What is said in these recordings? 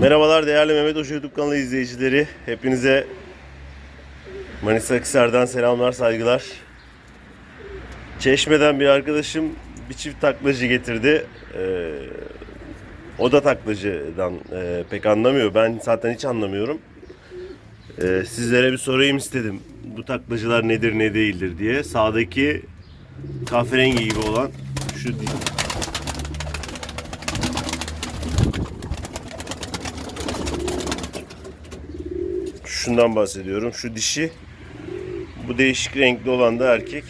Merhabalar değerli Mehmet Hoca YouTube kanalı izleyicileri. Hepinize Manisa Akhisar'dan selamlar, saygılar. Çeşme'den bir arkadaşım bir çift taklacı getirdi. Ee, o da taklacıdan e, pek anlamıyor. Ben zaten hiç anlamıyorum. Ee, sizlere bir sorayım istedim. Bu taklacılar nedir ne değildir diye. Sağdaki kahverengi gibi olan şu şundan bahsediyorum. Şu dişi bu değişik renkli olan da erkek.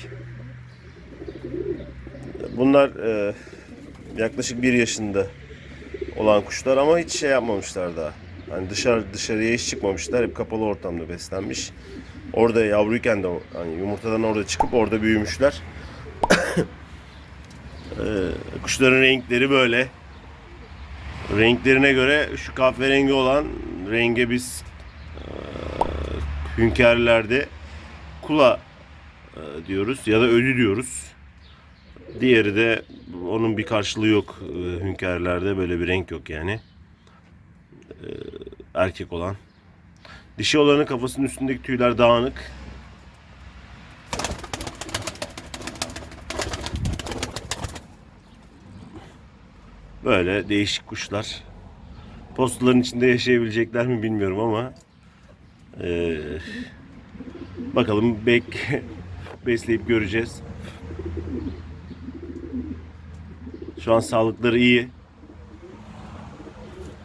Bunlar e, yaklaşık bir yaşında olan kuşlar ama hiç şey yapmamışlar daha. Hani dışarı dışarıya hiç çıkmamışlar. Hep kapalı ortamda beslenmiş. Orada yavruyken de hani yumurtadan orada çıkıp orada büyümüşler. E, kuşların renkleri böyle. Renklerine göre şu kahverengi olan renge biz hünkârlerde kula e, diyoruz ya da ölü diyoruz. Diğeri de onun bir karşılığı yok e, böyle bir renk yok yani. E, erkek olan. Dişi olanın kafasının üstündeki tüyler dağınık. Böyle değişik kuşlar. Postaların içinde yaşayabilecekler mi bilmiyorum ama ee, bakalım bek besleyip göreceğiz. Şu an sağlıkları iyi.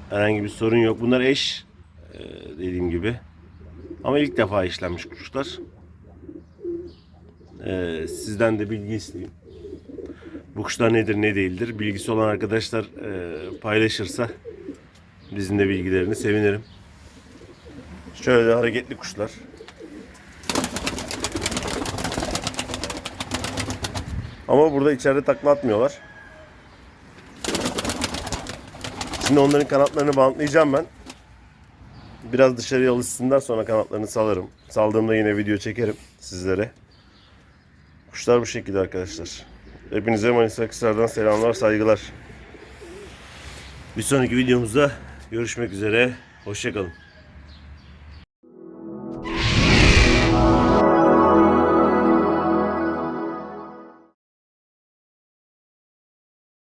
Herhangi bir sorun yok. Bunlar eş ee, dediğim gibi. Ama ilk defa işlenmiş kuşlar. Ee, sizden de bilgi isteyeyim. Bu kuşlar nedir ne değildir. Bilgisi olan arkadaşlar ee, paylaşırsa bizim de bilgilerini sevinirim. Şöyle hareketli kuşlar. Ama burada içeride takla atmıyorlar. Şimdi onların kanatlarını bantlayacağım ben. Biraz dışarıya alışsınlar sonra kanatlarını salarım. Saldığımda yine video çekerim sizlere. Kuşlar bu şekilde arkadaşlar. Hepinize Manisa Akhisar'dan selamlar, saygılar. Bir sonraki videomuzda görüşmek üzere. Hoşçakalın.